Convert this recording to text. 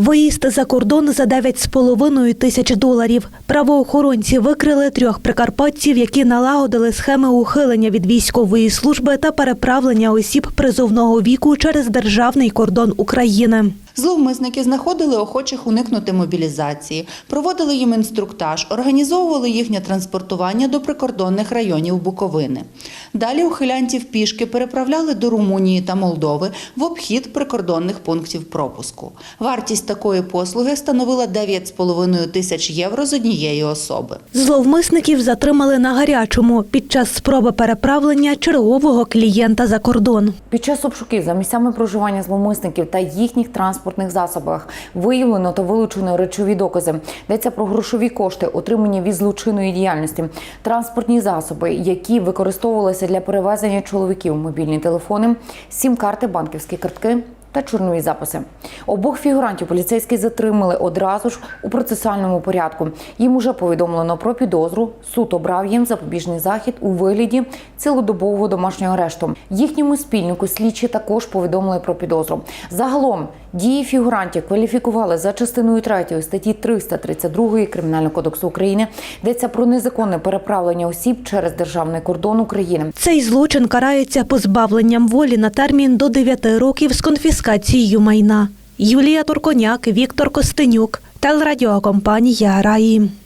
Виїзд за кордон за 9,5 тисяч доларів. Правоохоронці викрили трьох прикарпатців, які налагодили схеми ухилення від військової служби та переправлення осіб призовного віку через державний кордон України. Зловмисники знаходили охочих уникнути мобілізації, проводили їм інструктаж, організовували їхнє транспортування до прикордонних районів Буковини. Далі ухилянтів пішки переправляли до Румунії та Молдови в обхід прикордонних пунктів пропуску. Вартість такої послуги становила 9,5 тисяч євро з однієї особи. Зловмисників затримали на гарячому під час спроби переправлення чергового клієнта за кордон. Під час обшуків за місцями проживання зловмисників та їхніх транспортних засобах виявлено та вилучено речові докази. Йдеться про грошові кошти, отримані від злочинної діяльності, транспортні засоби, які використовувалися для перевезення чоловіків, мобільні телефони, сім-карти, банківські картки. Та чорнові записи обох фігурантів поліцейські затримали одразу ж у процесуальному порядку. Їм уже повідомлено про підозру. Суд обрав їм запобіжний захід у вигляді цілодобового домашнього арешту. Їхньому спільнику слідчі також повідомили про підозру. Загалом дії фігурантів кваліфікували за частиною 3 статті 332 Кримінального кодексу України. Йдеться про незаконне переправлення осіб через державний кордон України. Цей злочин карається позбавленням волі на термін до 9 років з конфіскацією майна. Юлія Турконяк, Віктор Костенюк, телерадіокомпанія Раї.